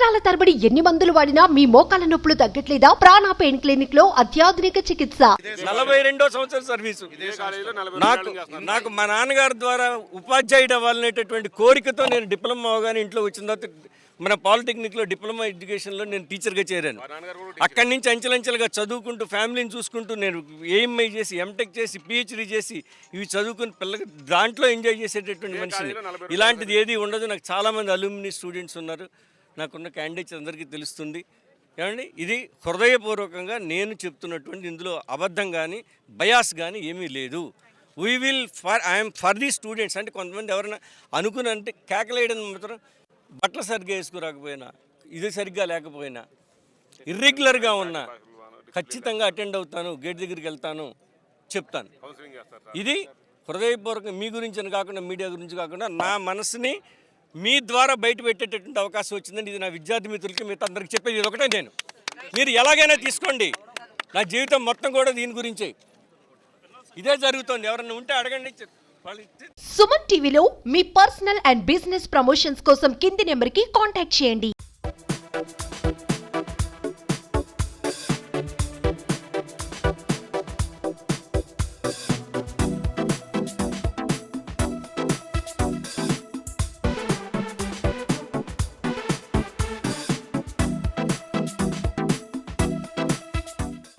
సంవత్సరాల తరబడి ఎన్ని మందులు వాడినా మీ మోకాల నొప్పులు తగ్గట్లేదా? ప్రాణ పెయిన్ క్లినిక్లో అత్యాధునిక చికిత్స. నలభై రెండో సంవత్సరం సర్వీసు. నాకు నాకు మా నాన్నగారి ద్వారా ఉపాధ్యాయుడు అవ్వాలనేటటువంటి కోరికతో నేను డిప్లొమా అవగానే ఇంట్లో వచ్చిన తర్వాత మన పాలిటెక్నిక్లో డిప్లొమా ఎడ్యుకేషన్లో నేను టీచర్గా చేరాను. అక్కడి నుంచి అంచెలంచెలుగా చదువుకుంటూ ఫ్యామిలీని చూసుకుంటూ నేను ఏఎంఐ చేసి ఎంటెక్ చేసి పిహెచ్డీ చేసి ఇవి చదువుకుని పిల్లకి దాంట్లో ఎంజాయ్ చేసేటటువంటి మనిషిని. ఇలాంటిది ఏది ఉండదు. నాకు చాలామంది అల్యూమినీ స్టూడెంట్స్ ఉన్నారు. నాకున్న క్యాండిడేట్స్ అందరికీ తెలుస్తుంది. ఏమండి? ఇది హృదయపూర్వకంగా నేను చెప్తున్నటువంటి ఇందులో అబద్ధం కానీ బయాస్ కానీ ఏమీ లేదు. We will for IM for the students అంటే కొంతమంది ఎవరైనా అనుకుని అంటే కేకలేయడం మాత్రం బట్టలు సరిగ్గా వేసుకురాకపోయినా ఇది సరిగ్గా లేకపోయినా ఇర్రెగ్యులర్గా ఉన్నా ఖచ్చితంగా అటెండ్ అవుతాను గేట్ దగ్గరికి వెళ్తాను చెప్తాను. ఇది హృదయపూర్వకంగా మీ గురించి అని కాకుండా మీడియా గురించి కాకుండా నా మనసుని మీ ద్వారా బయట పెట్టేటటువంటి అవకాశం వచ్చిందని ఇది నా విద్యార్థి మిత్రులకి మీతో అందరికి చెప్పేది ఇది ఒకటే నేను. మీరు ఎలాగైనా తీసుకోండి. నా జీవితం మొత్తం కూడా దీని గురించే. ఇదే జరుగుతుంది. ఎవరన్నా ఉంటే అడగండి. సుమన్ టీవీలో మీ పర్సనల్ అండ్ బిజినెస్ ప్రమోషన్స్ కోసం కింది నెంబర్కి కాంటాక్ట్ చేయండి.